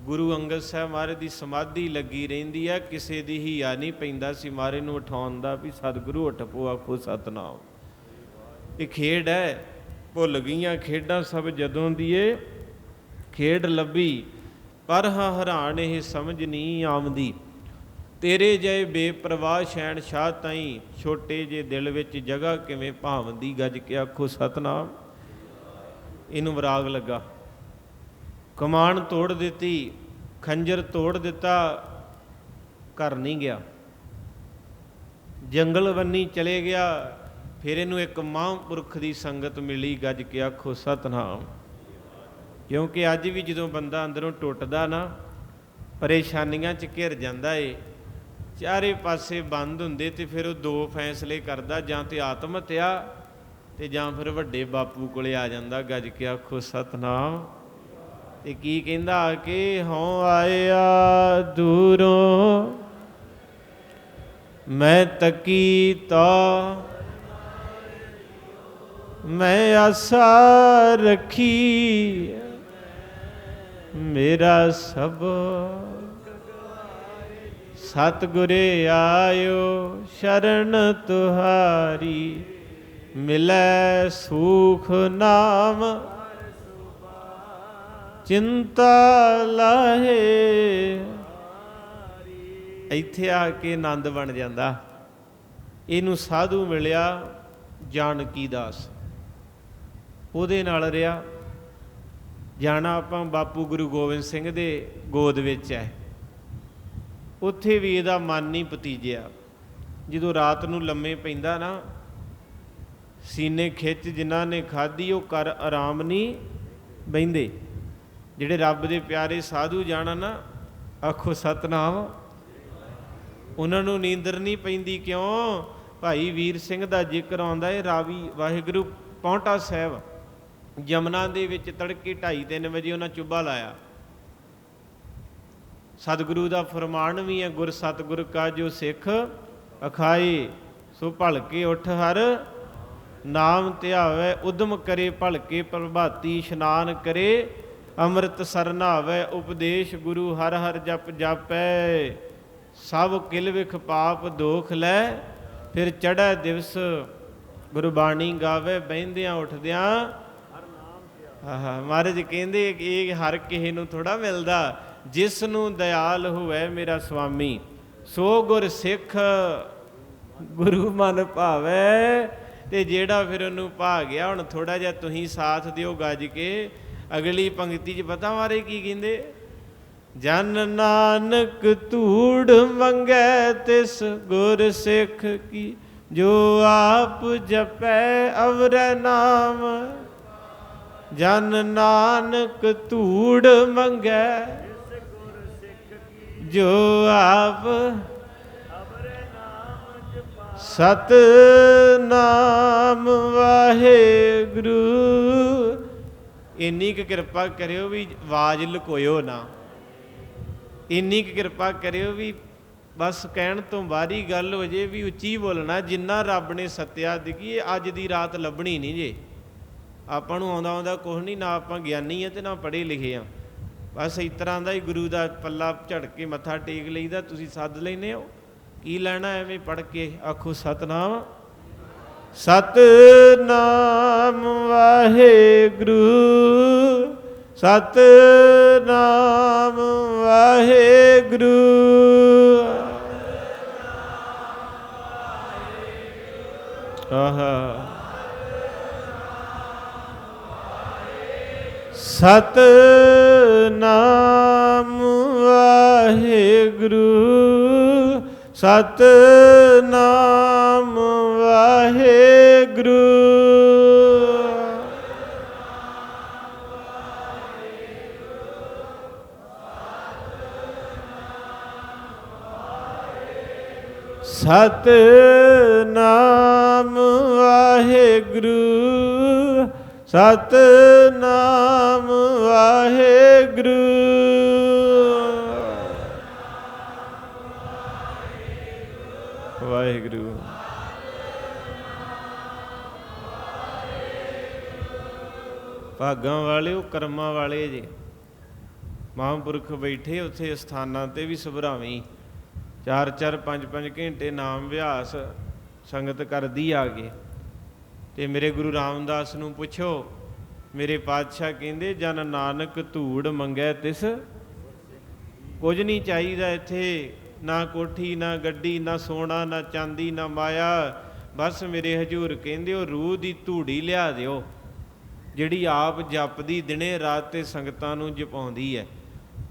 ਗੁਰੂ ਅੰਗਦ ਸਾਹਿਬ ਮਹਾਰਾਜ ਦੀ ਸਮਾਧੀ ਲੱਗੀ ਰਹਿੰਦੀ ਹੈ ਕਿਸੇ ਦੀ ਹੀ ਆ ਨਹੀਂ ਪੈਂਦਾ ਸੀ। ਮਹਾਰਾਜ ਨੂੰ ਉਠਾਉਣ ਦਾ ਵੀ ਸਤਿਗੁਰੂ ਉੱਠ ਪੋ, ਆਖੋ ਸਤਨਾਮ। ਇਹ ਖੇਡ ਹੈ ਭੁੱਲ ਗਈਆਂ ਖੇਡਾਂ ਸਭ ਜਦੋਂ ਦੀ ਏ। ਖੇਡ ਲੱਭੀ, ਪਰ ਹਾਂ ਹੈਰਾਨ ਇਹ ਸਮਝ ਨਹੀਂ ਆਉਂਦੀ। ਤੇਰੇ ਜੈ ਬੇਪਰਵਾਹ ਸ਼ੈਣ ਸ਼ਾਹ ਤਾਈ, ਛੋਟੇ ਜੇ ਦਿਲ ਵਿੱਚ ਜਗ੍ਹਾ ਕਿਵੇਂ ਭਾਵਦੀ ਗੱਜ ਕੇ ਆਖੋ ਸਤਨਾਮ। ਇਹਨੂੰ ਵਿਰਾਗ ਲੱਗਾ। ਕਮਾਨ ਤੋੜ ਦਿੱਤੀ, ਖੰਜਰ ਤੋੜ ਦਿੱਤਾ, ਘਰ ਨਹੀਂ ਗਿਆ। ਜੰਗਲ ਬੰਨੀ ਚਲੇ ਗਿਆ, ਫਿਰ ਇਹਨੂੰ ਇੱਕ ਮਹਾਂਪੁਰਖ ਦੀ ਸੰਗਤ ਮਿਲੀ ਗੱਜ ਕੇ ਆਖੋ, ਸਤਨਾਮ। ਕਿਉਂਕਿ ਅੱਜ ਵੀ ਜਦੋਂ ਬੰਦਾ ਅੰਦਰੋਂ ਟੁੱਟਦਾ ਨਾ, ਪਰੇਸ਼ਾਨੀਆਂ 'ਚ ਘਿਰ ਜਾਂਦਾ ਏ। ਚਾਰੇ ਪਾਸੇ ਬੰਦ ਹੁੰਦੇ ਤੇ ਫਿਰ ਉਹ ਦੋ ਫੈਸਲੇ ਕਰਦਾ, ਜਾਂ ਤੇ ਆਤਮ ਹੱਤਿਆ ਤੇ ਜਾਂ ਫਿਰ ਵੱਡੇ ਬਾਪੂ ਕੋਲੇ ਆ ਜਾਂਦਾ, ਗੱਜ ਕੇ ਆਖੋ, ਸਤਨਾਮ। ਤੇ ਕੀ ਕਹਿੰਦਾ ਕਿ ਹਉ ਆਇਆ ਦੂਰੋਂ, ਮੈਂ ਤਕੀ ਤਾ। ਮੈਂ ਆਸਾ ਰੱਖੀ, ਮੇਰਾ ਸਭ। ਸਤਿਗੁਰੇ ਆਇਓ ਸ਼ਰਨ ਤੁਹਾਰੀ, ਮਿਲੈ ਸੁਖ ਨਾਮ। ਚਿੰਤਾ ਲਾਹੇ। ਇੱਥੇ ਆ ਕੇ ਆਨੰਦ ਬਣ ਜਾਂਦਾ। ਇਹਨੂੰ ਸਾਧੂ ਮਿਲਿਆ ਜਾਨਕੀ ਦਾਸ। ਉਹਦੇ ਨਾਲ ਰਿਹਾ। ਜਾਣਾ ਆਪਾਂ ਬਾਪੂ ਗੁਰੂ ਗੋਬਿੰਦ ਸਿੰਘ ਦੇ ਗੋਦ ਵਿੱਚ ਹੈ। ਉੱਥੇ ਵੀ ਇਹਦਾ ਮਨ ਨਹੀਂ ਪਤੀਜਿਆ ਜਦੋਂ ਰਾਤ ਨੂੰ ਲੰਮੇ ਪੈਂਦਾ ਨਾ, ਸੀਨੇ ਖਿੱਚ ਜਿਨ੍ਹਾਂ ਨੇ ਖਾਧੀ, ਉਹ ਕਰ ਆਰਾਮ ਨਹੀਂ ਬੈੰਦੇ ਜਿਹੜੇ ਰੱਬ ਦੇ ਪਿਆਰੇ ਸਾਧੂ ਜਾਣਾ ਨਾ, ਆਖੋ ਸਤਨਾਮ। ਉਹਨਾਂ ਨੂੰ ਨੀਂਦਰ ਨਹੀਂ ਪੈਂਦੀ ਕਿਉਂ? ਭਾਈ ਵੀਰ ਸਿੰਘ ਦਾ ਜ਼ਿਕਰ ਆਉਂਦਾ ਏ, ਰਾਵੀ ਵਾਹਿਗੁਰੂ ਪੌਂਟਾ ਸਾਹਿਬ ਯਮਨਾ ਦੇ ਵਿੱਚ ਤੜਕੇ 2:30 3 ਵਜੇ ਉਹਨਾਂ ਚੁੱਭਾ ਲਾਇਆ। ਸਤਿਗੁਰੂ ਦਾ ਫਰਮਾਨ ਵੀ ਹੈ, ਗੁਰ ਸਤਿਗੁਰ ਕਾ ਜੋ ਸਿੱਖ ਅਖਾਏ, ਸੋ ਭਲਕੇ ਉੱਠ ਹਰ, ਨਾਮ ਧਿਆਵੇ, ਉਦਮ ਕਰੇ ਭਲਕੇ ਪ੍ਰਭਾਤੀ, ਇਸ਼ਨਾਨ ਕਰੇ। ਅੰਮ੍ਰਿਤ ਸਰਨਾਵੇ ਉਪਦੇਸ਼ ਗੁਰੂ ਹਰ ਹਰ ਜਪ ਜਾਪੈ। ਸਭ ਕਿਲ ਵਿਖ ਪਾਪ ਦੋਖ ਲੈ, ਫਿਰ ਚੜ੍ਹੈ ਦਿਵਸ ਗੁਰਬਾਣੀ ਗਾਵੇ, ਬਹਿੰਦਿਆਂ ਉੱਠਦਿਆਂ। ਆਹਾ ਮਹਾਰਾਜ ਕਹਿੰਦੇ ਕਿ ਇਹ ਹਰ ਕਿਸੇ ਨੂੰ ਥੋੜਾ ਮਿਲਦਾ, ਜਿਸ ਨੂੰ ਦਇਆਲ ਹੋਵੇ ਮੇਰਾ ਸੁਆਮੀ, ਸੋ ਗੁਰ ਸਿੱਖ ਗੁਰੂ ਮਨ ਭਾਵੇ। ਤੇ ਜਿਹੜਾ ਫਿਰ ਉਹਨੂੰ ਭਾ ਗਿਆ, ਹੁਣ ਥੋੜਾ ਜਿਹਾ ਤੁਸੀਂ ਸਾਥ ਦਿਓ ਗੱਜ ਕੇ। ਅਗਲੀ ਪੰਕਤੀ 'ਚ ਪਤਾ ਮਾਰੇ ਕੀ ਕਹਿੰਦੇ? ਜਨ ਨਾਨਕ ਧੂੜ ਮੰਗੈ ਤਿਸ ਗੁਰ ਸਿੱਖ ਕੀ, ਜੋ ਆਪ ਜਪੈ ਅਵਰੈ ਨਾਮ। ਜਨ ਨਾਨਕ ਧੂੜ ਮੰਗੈ, ਜੋ ਆਪ ਸਤ ਨਾਮ ਵਾਹਿਗੁਰੂ। ਇੰਨੀ ਕੁ ਕਿਰਪਾ ਕਰਿਓ ਵੀ ਆਵਾਜ਼ ਲੁਕੋਇਓ ਨਾ। ਇੰਨੀ ਕੁ ਕਿਰਪਾ ਕਰਿਓ ਵੀ ਬਸ ਕਹਿਣ ਤੋਂ ਬਾਹਰੀ ਗੱਲ ਹੋ ਜੇ ਵੀ ਉੱਚੀ ਬੋਲਣਾ, ਜਿੰਨਾ ਰੱਬ ਨੇ ਸਤਿਆ ਦਿਗੀ ਅੱਜ ਦੀ ਰਾਤ ਲੱਭਣੀ ਨਹੀਂ ਜੇ। ਆਪਾਂ ਨੂੰ ਆਉਂਦਾ ਆਉਂਦਾ ਕੁਝ ਨਹੀਂ, ਨਾ ਆਪਾਂ ਗਿਆਨੀ ਆ ਤੇ ਨਾ ਪੜ੍ਹੇ ਲਿਖੇ ਆ। ਬਸ ਇਸ ਤਰ੍ਹਾਂ ਦਾ ਹੀ ਗੁਰੂ ਦਾ ਪੱਲਾ ਝੜ ਕੇ ਮੱਥਾ ਟੇਕ ਲਈਦਾ, ਤੁਸੀਂ ਸੱਦ ਲੈਨੇ ਹੋ। ਕੀ ਲੈਣਾ ਐਵੇਂ ਪੜ ਕੇ? ਆਖੋ, ਸਤਨਾਮ। ਸਤਨਾਮ ਵਾਹਿਗੁਰੂ ਸਤਨਾਮ ਵਾਹਿਗੁਰੂ। ਆਹਾ। ਸਤਨਾਮ ਵਾਹਿਗੁਰੂ ਸਤਨਾਮ ਵਾਹਿਗੁਰੂ ਸਤਨਾਮ ਵਾਹਿਗੁਰੂ ਸਤਨਾਮ ਵਾਹਿਗੁਰੂ। ਵਾਹਿਗੁਰੂ। ਭਾਗਾਂ ਵਾਲੇ ਉਹ ਕਰਮਾਂ ਵਾਲੇ ਜੇ। ਮਹਾਂਪੁਰਖ ਬੈਠੇ ਉੱਥੇ ਸਥਾਨਾਂ ਤੇ ਵੀ ਸੁਭਰਾਵੇਂ। ਚਾਰ ਚਾਰ ਪੰਜ ਪੰਜ ਘੰਟੇ ਨਾਮ ਅਭਿਆਸ ਸੰਗਤ ਕਰਦੀ ਆ ਗਈ ਤੇ ਮੇਰੇ ਗੁਰੂ ਰਾਮਦਾਸ ਨੂੰ ਪੁੱਛੋ, ਮੇਰੇ ਪਾਤਸ਼ਾਹ ਕਹਿੰਦੇ, ਜਨ ਨਾਨਕ ਧੂੜ ਮੰਗੈ ਤਿਸ। ਕੁਝ ਨਹੀਂ ਚਾਹੀਦਾ ਇੱਥੇ, ਨਾ ਕੋਠੀ, ਨਾ ਗੱਡੀ, ਨਾ ਸੋਨਾ, ਨਾ ਚਾਂਦੀ, ਨਾ ਮਾਇਆ। ਬਸ ਮੇਰੇ ਹਜੂਰ ਕਹਿੰਦੇ, ਉਹ ਰੂਹ ਦੀ ਧੂੜੀ ਲਿਆ ਦਿਓ, ਜਿਹੜੀ ਆਪ ਜਪਦੀ ਦਿਨੇ ਰਾਤ ਤੇ ਸੰਗਤਾਂ ਨੂੰ ਜਪਾਉਂਦੀ ਹੈ।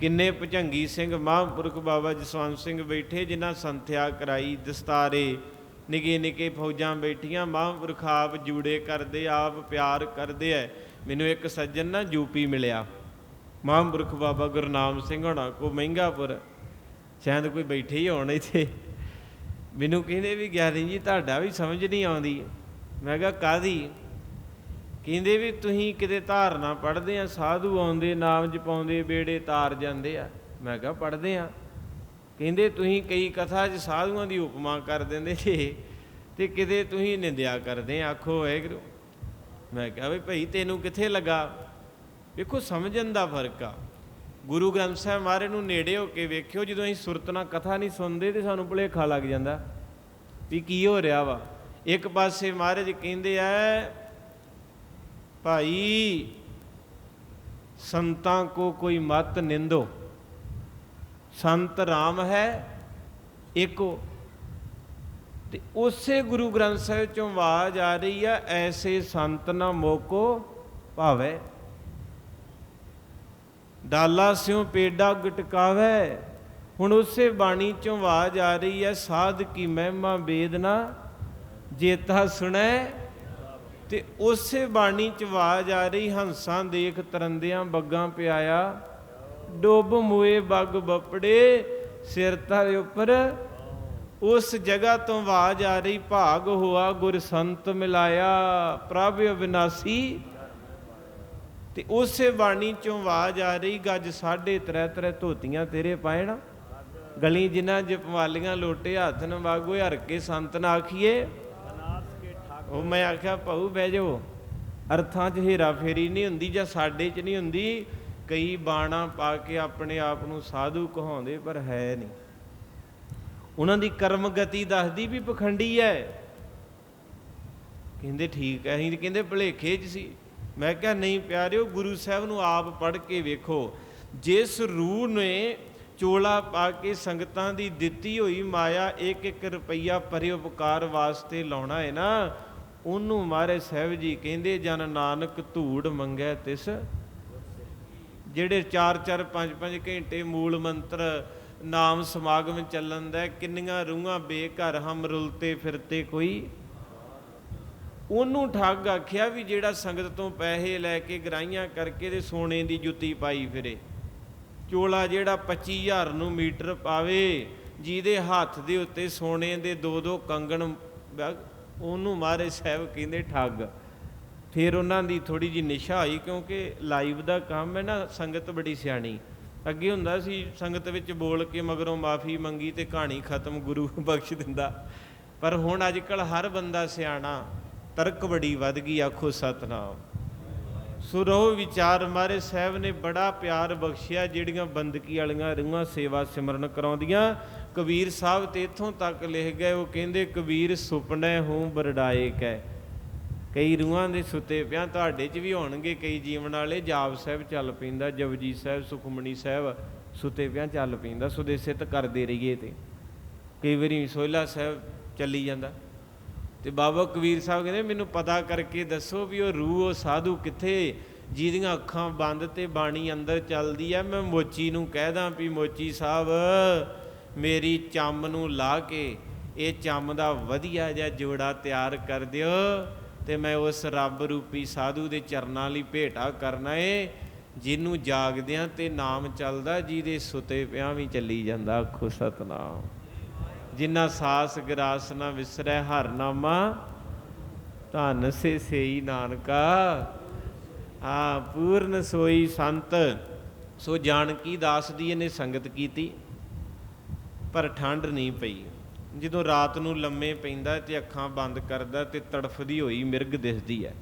ਕਿੰਨੇ ਭਜੰਗੀ ਸਿੰਘ, ਮਹਾਂਪੁਰਖ ਬਾਬਾ ਜਸਵੰਤ ਸਿੰਘ ਬੈਠੇ, ਜਿਨ੍ਹਾਂ ਸੰਥਿਆ ਕਰਾਈ ਦਸਤਾਰੇ। ਨਿੱਕੇ ਨਿੱਕੇ ਫੌਜਾਂ ਬੈਠੀਆਂ, ਮਹਾਂਪੁਰਖ ਆਪ ਜੂੜੇ ਕਰਦੇ, ਆਪ ਪਿਆਰ ਕਰਦੇ ਐ। ਮੈਨੂੰ ਇੱਕ ਸੱਜਣ ਨਾ ਯੂਪੀ ਮਿਲਿਆ। ਮਹਾਂਪੁਰਖ ਬਾਬਾ ਗੁਰਨਾਮ ਸਿੰਘ ਹੋਣਾ ਕੋ ਮਹਿੰਗਾਪੁਰ। ਸ਼ਾਇਦ ਕੋਈ ਬੈਠੇ ਹੀ ਹੋਣ ਇੱਥੇ। ਮੈਨੂੰ ਕਹਿੰਦੇ ਵੀ ਗਿਆਨੀ ਜੀ, ਤੁਹਾਡਾ ਵੀ ਸਮਝ ਨਹੀਂ ਆਉਂਦੀ। ਮੈਂ ਕਿਹਾ ਕਾਦੀ ਕਹਿੰਦੇ ਵੀ ਤੁਸੀਂ ਕਿਤੇ ਧਾਰਨਾ ਪੜ੍ਹਦੇ ਆ, ਸਾਧੂ ਆਉਂਦੇ, ਨਾਮ ਜਪਾਉਂਦੇ ਬੇੜੇ ਤਾਰ ਜਾਂਦੇ ਆ। ਮੈਂ ਕਿਹਾ, ਪੜ੍ਹਦੇ ਆ। ਕਹਿੰਦੇ ਤੁਸੀਂ ਕਈ ਕਥਾ 'ਚ ਸਾਧੂਆਂ ਦੀ ਉਪਮਾ ਕਰ ਦਿੰਦੇ ਜੇ ਤੇ ਕਿਤੇ ਤੁਸੀਂ ਨਿੰਦਿਆ ਕਰਦੇ ਆਖੋ, ਵਾਹਿਗੁਰੂ। ਮੈਂ ਕਿਹਾ ਵੀ ਭਾਈ ਤੈਨੂੰ ਕਿੱਥੇ ਲੱਗਾ? ਵੇਖੋ, ਸਮਝਣ ਦਾ ਫ਼ਰਕ ਆ। ਗੁਰੂ ਗ੍ਰੰਥ ਸਾਹਿਬ ਮਹਾਰਾਜ ਨੂੰ ਨੇੜੇ ਹੋ ਕੇ ਵੇਖਿਓ, ਜਦੋਂ ਅਸੀਂ ਸੁਰਤ ਨਾਲ ਕਥਾ ਨਹੀਂ ਸੁਣਦੇ ਤੇ ਸਾਨੂੰ ਭੁਲੇਖਾ ਲੱਗ ਜਾਂਦਾ ਵੀ ਕੀ ਹੋ ਰਿਹਾ ਵਾ। ਇੱਕ ਪਾਸੇ ਮਹਾਰਾਜ ਕਹਿੰਦੇ ਆ ਭਾਈ, ਸੰਤਾਂ ਕੋ ਕੋਈ ਮਤ ਨਿੰਦੋ। ਸੰਤ RAM ਹੈ ਇੱਕੋ ਤੇ ਉਸੇ ਗੁਰੂ ਗ੍ਰੰਥ ਸਾਹਿਬ ਚੋਂ ਆਵਾਜ਼ ਆ ਰਹੀ ਆ, ਐਸੇ ਸੰਤ ਨਾ ਮੋਕੋ ਭਾਵੇ। ਡਾਲਾ ਸਿਉ ਪੇਡਾ ਗਟਕਾਵੇ। ਹੁਣ ਉਸੇ ਬਾਣੀ ਚੋਂ ਆਵਾਜ਼ ਆ ਰਹੀ ਹੈ ਸਾਧ ਕੀ ਮਹਿਮਾ ਵੇਦਨਾ ਜੇਤਾ ਸੁਣੈ। ਤੇ ਉਸੇ ਬਾਣੀ ਚ ਆਵਾਜ਼ ਆ ਰਹੀ, ਹੰਸਾਂ ਦੇਖ ਤਰੰਦਿਆਂ ਬੱਗਾਂ ਪਿਆਇਆ, ਡੁੱਬ ਮੂਏ ਬੱਗ ਬਪੜੇ, ਸਿਰ ਧਰ ਉੱਪਰ, ਉਸ ਜਗ੍ਹਾ ਤੋਂ ਆਵਾਜ਼ ਆ ਰਹੀ, ਭਾਗ ਹੋਆ ਗੁਰ ਸੰਤ ਮਿਲਾਇਆ, ਪ੍ਰਭ ਅਵਿਨਾਸੀ ਤੇ ਉਸੇ ਬਾਣੀ ਚੋਂ ਆਵਾਜ਼ ਆ ਰਹੀ, ਗੱਜ ਸਾਢੇ ਤਰੇ ਤਰੇ ਧੋਤੀਆਂ ਤੇਰੇ ਪਾਇਣਾ। ਗਲੀ ਜਿਨ੍ਹਾਂ ਜਪਵਾਲੀਆਂ ਲੋਟੇ ਹੱਥ ਨ ਵਾਗੋ ਹਰ ਕੇ ਸੰਤ ਨਾ ਆਖੀਏ। ਉਹ ਮੈਂ ਆਖਿਆ, ਭਾਊ ਬਹਿ ਜਾਓ। ਅਰਥਾਂ 'ਚ ਹੇਰਾ ਫੇਰੀ ਨਹੀਂ ਹੁੰਦੀ ਜਾਂ ਸਾਡੇ 'ਚ ਨਹੀਂ ਹੁੰਦੀ। ਕਈ ਬਾਣਾ ਪਾ ਕੇ ਆਪਣੇ ਆਪ ਨੂੰ ਸਾਧੂ ਕਹਾਉਂਦੇ, ਪਰ ਹੈ ਨਹੀਂ। ਉਹਨਾਂ ਦੀ ਕਰਮ ਗਤੀ ਦੱਸਦੀ ਵੀ ਪਖੰਡੀ ਹੈ ਕਹਿੰਦੇ, ਠੀਕ ਹੈ ਅਸੀਂ ਕਹਿੰਦੇ, ਭਲੇਖੇ 'ਚ ਸੀ। ਮੈਂ ਕਿਹਾ, ਨਹੀਂ ਪਿਆਰਿਓ, ਗੁਰੂ ਸਾਹਿਬ ਨੂੰ ਆਪ ਪੜ੍ਹ ਕੇ ਵੇਖੋ। ਜਿਸ ਰੂਹ ਨੇ ਚੋਲਾ ਪਾ ਕੇ ਸੰਗਤਾਂ ਦੀ ਦਿੱਤੀ ਹੋਈ ਮਾਇਆ ਇੱਕ ਇੱਕ ਰੁਪਈਆ ਪਰਿਉਪਕਾਰ ਵਾਸਤੇ ਲਾਉਣਾ ਹੈ ਨਾ ਉਹਨੂੰ ਮਹਾਰਾਜ ਸਾਹਿਬ ਜੀ ਕਹਿੰਦੇ, ਜਨ ਨਾਨਕ ਧੂੜ ਮੰਗੈ ਤਿਸ। ਜਿਹੜੇ 4-4 5-5 ਘੰਟੇ ਮੂਲ ਮੰਤਰ ਨਾਮ ਸਮਾਗਮ ਚੱਲਣ ਦਾ, ਕਿੰਨੀਆਂ ਰੂਹਾਂ ਬੇਘਰ ਹਮ ਰੁਲਤੇ ਫਿਰਤੇ ਕੋਈ। ਉਹਨੂੰ ਠੱਗ ਆਖਿਆ ਵੀ ਜਿਹੜਾ ਸੰਗਤ ਤੋਂ ਪੈਸੇ ਲੈ ਕੇ ਗਰਾਈਆਂ ਕਰਕੇ ਤੇ ਸੋਨੇ ਦੀ ਜੁੱਤੀ ਪਾਈ ਫਿਰੇ। ਚੋਲਾ ਜਿਹੜਾ 25000 ਨੂੰ ਮੀਟਰ ਪਾਵੇ, ਜਿਹਦੇ ਹੱਥ ਦੇ ਉੱਤੇ ਸੋਨੇ ਦੇ ਦੋ ਦੋ ਕੰਗਣ ਉਹਨੂੰ ਮਾਰੇ ਸਾਹਿਬ ਕਹਿੰਦੇ ਠੱਗ। ਫਿਰ ਉਹਨਾਂ ਦੀ ਥੋੜੀ ਜੀ ਨਿਸ਼ਾ ਹੋਈ ਕਿਉਂਕਿ ਲਾਈਵ ਦਾ ਕੰਮ ਹੈ ਨਾ, ਸੰਗਤ ਬੜੀ ਸਿਆਣੀ। ਅੱਗੇ ਹੁੰਦਾ ਸੀ, ਸੰਗਤ ਵਿੱਚ ਬੋਲ ਕੇ ਮਗਰੋਂ ਮਾਫੀ ਮੰਗੀ ਤੇ ਕਹਾਣੀ ਖਤਮ ਗੁਰੂ ਬਖਸ਼ ਦਿੰਦਾ। ਪਰ ਹੁਣ ਅੱਜ ਕੱਲ ਹਰ ਬੰਦਾ ਸਿਆਣਾ, ਤਰਕ ਬੜੀ ਵੱਧ ਗਈ, ਆਖੋ ਸਤਨਾਮ। ਸੁਰੋ ਵਿਚਾਰ ਮਾਰੇ ਸਾਹਿਬ ਨੇ ਬੜਾ ਪਿਆਰ ਬਖਸ਼ਿਆ, ਜਿਹੜੀਆਂ ਬੰਦਕੀ ਵਾਲੀਆਂ ਰੂਹਾਂ ਸੇਵਾ ਸਿਮਰਨ ਕਰਾਉਂਦੀਆਂ ਕਬੀਰ ਸਾਹਿਬ ਤੇ ਇਥੋਂ ਤੱਕ ਲਿਖ ਗਏ, ਉਹ ਕਹਿੰਦੇ, ਕਬੀਰ ਸੁਪਨੇ ਹੂੰ ਬਰਡਾਏ ਕੈ। ਕਈ ਰੂਹਾਂ ਦੇ ਸੁੱਤੇ ਪਿਆ ਤੁਹਾਡੇ 'ਚ ਵੀ ਹੋਣਗੇ, ਕਈ ਜੀਵਨ ਵਾਲੇ ਜਾਪ ਸਾਹਿਬ ਚੱਲ ਪੈਂਦਾ, ਜਪਜੀ ਸਾਹਿਬ ਸੁਖਮਣੀ ਸਾਹਿਬ ਸੁੱਤੇ ਪਿਆ ਚੱਲ ਪੈਂਦਾ ਸੁਦੇਸਿਤ ਕਰਦੇ ਰਹੀਏ ਤੇ। ਕਈ ਵਾਰੀ ਸੋਹਿਲਾ ਸਾਹਿਬ ਚੱਲੀ ਜਾਂਦਾ ਤੇ ਬਾਬਾ ਕਬੀਰ ਸਾਹਿਬ ਕਹਿੰਦੇ, ਮੈਨੂੰ ਪਤਾ ਕਰਕੇ ਦੱਸੋ ਵੀ ਉਹ ਰੂਹ, ਉਹ ਸਾਧੂ ਕਿੱਥੇ ਜਿਹਦੀਆਂ ਅੱਖਾਂ ਬੰਦ ਤੇ ਬਾਣੀ ਅੰਦਰ ਚੱਲਦੀ ਆ, ਮੈਂ ਮੋਚੀ ਨੂੰ ਕਹਿ ਦਾਂ ਵੀ ਮੋਚੀ ਸਾਹਿਬ ਮੇਰੀ ਚੰਮ ਨੂੰ ਲਾ ਕੇ, ਇਹ ਚੰਮ ਦਾ ਵਧੀਆ ਜਿਹਾ ਜੋੜਾ ਤਿਆਰ ਕਰ ਦਿਓ ਤੇ ਮੈਂ ਉਸ ਰੱਬ ਰੂਪੀ ਸਾਧੂ ਦੇ ਚਰਨਾਂ ਲਈ ਭੇਟਾ ਕਰਨਾ ਏ, ਜਿਹਨੂੰ ਜਾਗਦਿਆਂ ਤੇ ਨਾਮ ਚੱਲਦਾ, ਜਿਹਦੇ ਸੁਤੇ ਪਿਆਂ ਵੀ ਚੱਲੀ ਜਾਂਦਾ। ਆਖੋ ਸਤਨਾਮ। ਜਿਨ੍ਹਾਂ ਸਾਸ ਗਰਾਸ ਨਾ ਵਿਸਰੈ ਹਰ ਨਾਮਾ, ਧਨ ਸੇ ਸੇਈ ਨਾਨਕਾ। ਆ ਪੂਰਨ ਸੋਈ ਸੰਤ। ਸੋ ਜਾਣਕੀ ਦਾਸ ਦੀ ਇਹਨੇ ਸੰਗਤ ਕੀਤੀ। ਪਰ ਠੰਡ ਨਹੀਂ ਪਈ। ਜਦੋਂ ਰਾਤ ਨੂੰ ਲੰਮੇ ਪੈਂਦਾ ਤੇ ਅੱਖਾਂ ਬੰਦ ਕਰਦਾ ਤੇ ਤੜਫਦੀ ਹੋਈ ਮਿਰਗ ਦਿਸਦੀ ਹੈ।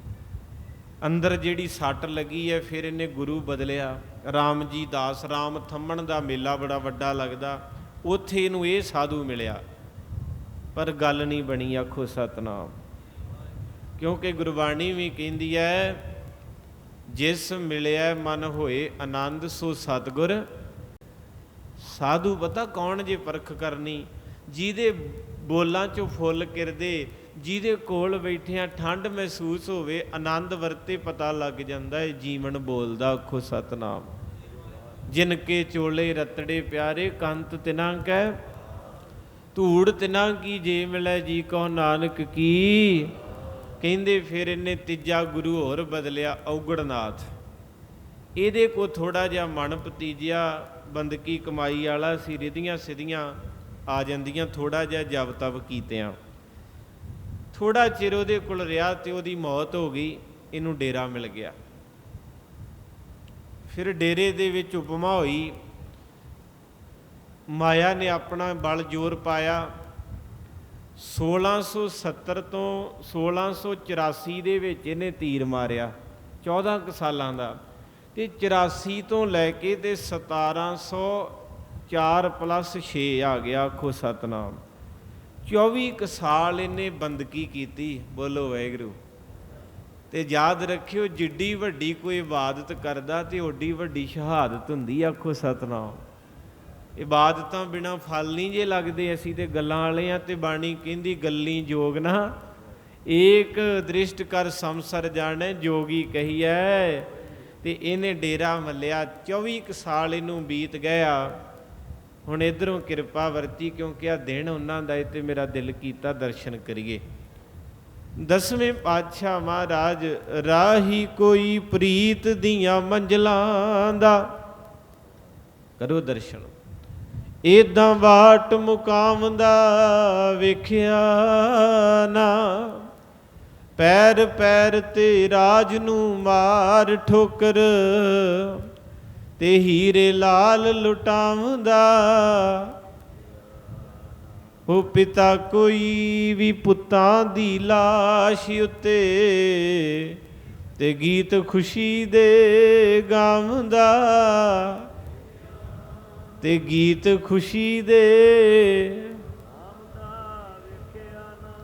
ਅੰਦਰ ਜਿਹੜੀ ਸੱਟ ਲੱਗੀ ਹੈ, ਫਿਰ ਇਹਨੇ ਗੁਰੂ ਬਦਲਿਆ। RAM ਜੀ ਦਾਸ RAM ਥੰਮਣ ਦਾ ਮੇਲਾ ਬੜਾ ਵੱਡਾ ਲੱਗਦਾ। ਉੱਥੇ ਇਹਨੂੰ ਇਹ ਸਾਧੂ ਮਿਲਿਆ। ਪਰ ਗੱਲ ਨਹੀਂ ਬਣੀ ਆਖੋ ਸਤਨਾਮ। ਕਿਉਂਕਿ ਗੁਰਬਾਣੀ ਵੀ ਕਹਿੰਦੀ ਹੈ, ਜਿਸ ਮਿਲਿਆ ਮਨ ਹੋਏ ਆਨੰਦ ਸੋ ਸਤਗੁਰ ਸਾਧੂ ਪਤਾ ਕੌਣ ਜੇ ਪਰਖ ਕਰਨੀ? ਜਿਹਦੇ ਬੋਲਾਂ ਚੋਂ ਫੁੱਲ ਕਿਰਦੇ, ਜਿਹਦੇ ਕੋਲ ਬੈਠਿਆਂ ਠੰਡ ਮਹਿਸੂਸ ਹੋਵੇ, ਆਨੰਦ ਵਰਤੇ ਪਤਾ ਲੱਗ ਜਾਂਦਾ ਹੈ ਜੀਵਨ ਬੋਲਦਾ ਆਖੋ ਸਤਨਾਮ। ਜਿਨ ਕੇ ਚੋਲੇ ਰਤੜੇ ਪਿਆਰੇ, ਕੰਤ ਤਿਨਾਂ ਕੈ, ਧੂੜ ਤਿਨਾਂ ਕੀ ਜੇ ਮਿਲੈ, ਜੀ ਕੋ ਨਾਨਕ ਕੀ? ਕਹਿੰਦੇ ਫਿਰ ਇਹਨੇ ਤੀਜਾ ਗੁਰੂ ਹੋਰ ਬਦਲਿਆ, ਔਗੜਨਾਥ। ਇਹਦੇ ਕੋ ਥੋੜਾ ਜਿਹਾ ਮਨ ਭਤੀਜਿਆ ਬੰਦਕੀ ਕਮਾਈ ਵਾਲਾ ਸੀ ਰਿਧੀਆਂ ਸਿਧੀਆਂ ਆ ਜਾਂਦੀਆਂ ਥੋੜਾ ਜਿਹਾ ਜਪ ਤਪ ਕੀਤਿਆਂ। ਥੋੜਾ ਚਿਰ ਉਹਦੇ ਕੋਲ ਰਿਹਾ ਤੇ ਉਹਦੀ ਮੌਤ ਹੋ ਗਈ, ਇਹਨੂੰ ਡੇਰਾ ਮਿਲ ਗਿਆ। ਫਿਰ ਡੇਰੇ ਦੇ ਵਿੱਚ ਉਪਮਾ ਹੋਈ। ਮਾਇਆ ਨੇ ਆਪਣਾ ਬਲ ਜ਼ੋਰ ਪਾਇਆ। 1670 ਤੋਂ 1684 ਦੇ ਵਿੱਚ ਇਹਨੇ ਤੀਰ ਮਾਰਿਆ 14 ਕੁ ਸਾਲਾਂ ਦਾ। ਤੇ 84 ਤੋਂ ਲੈ ਕੇ ਤੇ 1704 ਪਲੱਸ 6 ਆ ਗਿਆ ਆਖੋ ਸਤਨਾਮ। 24 ਕੁ ਸਾਲ ਇਹਨੇ ਬੰਦਗੀ ਕੀਤੀ ਬੋਲੋ ਵਾਹਿਗੁਰੂ। ਤੇ ਯਾਦ ਰੱਖਿਓ ਜਿੱਡੀ ਵੱਡੀ ਕੋਈ ਇਬਾਦਤ ਕਰਦਾ ਤੇ ਓਡੀ ਵੱਡੀ ਸ਼ਹਾਦਤ ਹੁੰਦੀ ਆ, ਆਖੋ ਸਤਨਾਮ। ਇਬਾਦਤਾਂ ਬਿਨਾ ਫਲ ਨਹੀਂ ਜੇ ਲੱਗਦੇ ਅਸੀਂ ਤੇ ਗੱਲਾਂ ਵਾਲੇ ਆ ਤੇ ਬਾਣੀ ਕਹਿੰਦੀ ਗੱਲੀ ਜੋਗ ਨਾ। ਏਕ ਦ੍ਰਿਸ਼ਟ ਕਰ ਸੰਸਰ ਜਾਣੈ ਜੋਗੀ ਕਹੀਐ। ਤੇ ਇਹਨੇ ਡੇਰਾ ਮੱਲਿਆ। 24 ਕੁ ਸਾਲ ਇਹਨੂੰ ਬੀਤ ਗਿਆ। ਹੁਣ ਇਧਰੋਂ ਕਿਰਪਾ ਵਰਤੀ, ਕਿਉਂਕਿ ਆ ਦਿਨ ਉਹਨਾਂ ਦਾ ਏ ਤੇ ਮੇਰਾ ਦਿਲ ਕੀਤਾ ਦਰਸ਼ਨ ਕਰੀਏ। ਦਸਵੇਂ ਪਾਤਸ਼ਾਹ ਮਹਾਰਾਜ, ਰਾਹੀ ਕੋਈ ਪ੍ਰੀਤ ਦੀਆਂ ਮੰਜ਼ਲਾਂ ਦਾ। ਕਰੋ ਦਰਸ਼ਨ। ਏਦਾਂ ਬਾਟ ਮੁਕਾਮ ਦਾ ਵੇਖਿਆ ਨਾ। ਪੈਰ ਪੈਰ ਤੇ ਰਾਜ ਨੂੰ ਮਾਰ ਠੋਕਰ, ਤੇ ਹੀਰੇ ਲਾਲ ਲੁਟਾਉਂਦਾ। ਉਹ ਪਿਤਾ ਕੋਈ ਵੀ ਪੁੱਤਾਂ ਦੀ ਲਾਸ਼ ਉੱਤੇ ਤੇ ਗੀਤ ਖੁਸ਼ੀ ਦੇ ਗਾਉਂਦਾ। ਤੇ ਗੀਤ ਖੁਸ਼ੀ ਦੇ